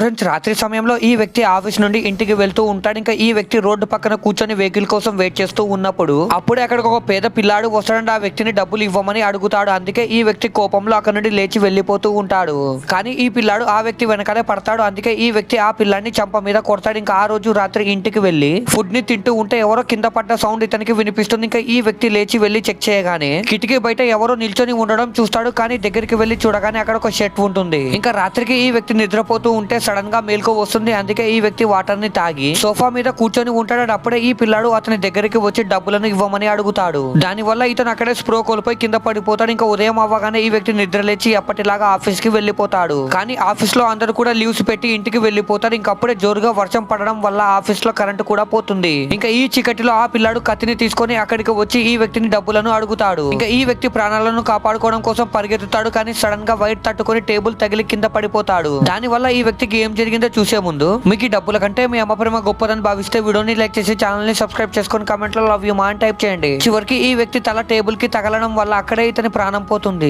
Friends రాత్రి సమయంలో ఈ వ్యక్తి ఆఫీస్ నుండి ఇంటికి వెళ్తూ ఉంటాడు. ఇంకా ఈ వ్యక్తి రోడ్డు పక్కన కూర్చొని వెహికల్ కోసం వెయిట్ చేస్తూ ఉన్నప్పుడు అప్పుడే అక్కడికి ఒక పేద పిల్లాడు వస్తాడంటే ఆ వ్యక్తిని డబ్బులు ఇవ్వమని అడుగుతాడు. అందుకే ఈ వ్యక్తి కోపంలో అక్కడ నుండి లేచి వెళ్ళిపోతూ ఉంటాడు. కానీ ఈ పిల్లాడు ఆ వ్యక్తి వెనకాలే పడతాడు. అందుకే ఈ వ్యక్తి ఆ పిల్లాడిని చంప మీద కొడతాడు. ఇంకా ఆ రోజు రాత్రి ఇంటికి వెళ్ళి ఫుడ్ని తింటూ ఉంటే ఎవరో కింద పడ్డ సౌండ్ ఇతనికి వినిపిస్తుంది. ఇంకా ఈ వ్యక్తి లేచి వెళ్ళి చెక్ చేయగానే కిటికీ బయట ఎవరో నిల్చొని ఉండడం చూస్తాడు. కానీ దగ్గరికి వెళ్ళి చూడగానే అక్కడ ఒక షర్ట్ ఉంటుంది. ఇంకా రాత్రికి ఈ వ్యక్తి నిద్రపోతూ ఉంటే సడన్గా మేల్కో వస్తుంది. అందుకే ఈ వ్యక్తి వాటర్ని తాగి సోఫా మీద కూర్చొని ఉంటాడు అప్పుడే ఈ పిల్లాడు అతని దగ్గరికి వచ్చి డబ్బులను ఇవ్వమని అడుగుతాడు. దాని వల్ల ఇతను అక్కడే స్ప్రో కోల్పోయి కింద పడిపోతాడు. ఇంకా ఉదయం అవ్వగానే ఈ వ్యక్తి నిద్ర లేచి ఎప్పటిలాగా ఆఫీస్కి వెళ్ళిపోతాడు. కానీ ఆఫీస్లో అందరు కూడా లీవ్స్ పెట్టి ఇంటికి వెళ్ళిపోతారు. ఇంకా అప్పుడే జోరుగా వర్షం పడడం వల్ల ఆఫీస్లో కరెంట్ కూడా పోతుంది. ఇంకా ఈ చీకటిలో ఆ పిల్లాడు కత్తిని తీసుకొని అక్కడికి వచ్చి ఈ వ్యక్తిని డబ్బులను అడుగుతాడు. ఇంకా ఈ వ్యక్తి ప్రాణాలను కాపాడుకోవడం కోసం పరిగెత్తుతాడు. కానీ సడన్గా వైర్ తట్టుకొని టేబుల్ తగిలి కింద పడిపోతాడు. దాని వల్ల ఈ వ్యక్తికి ఏం జరిగిందో చూసే ముందు మీకు ఈ డబ్బుల కంటే మీ అమ్మ ప్రేమ గొప్పదని భావిస్తే వీడియోని లైక్ చేసి ఛానల్ని సబ్స్క్రైబ్ చేసుకొని కామెంట్లో లవ్ యూ మా అని టైప్ చేయండి. చివరికి ఈ వ్యక్తి తల టేబుల్కి తగలడం వల్ల అక్కడే ఇతని ప్రాణం పోతుంది.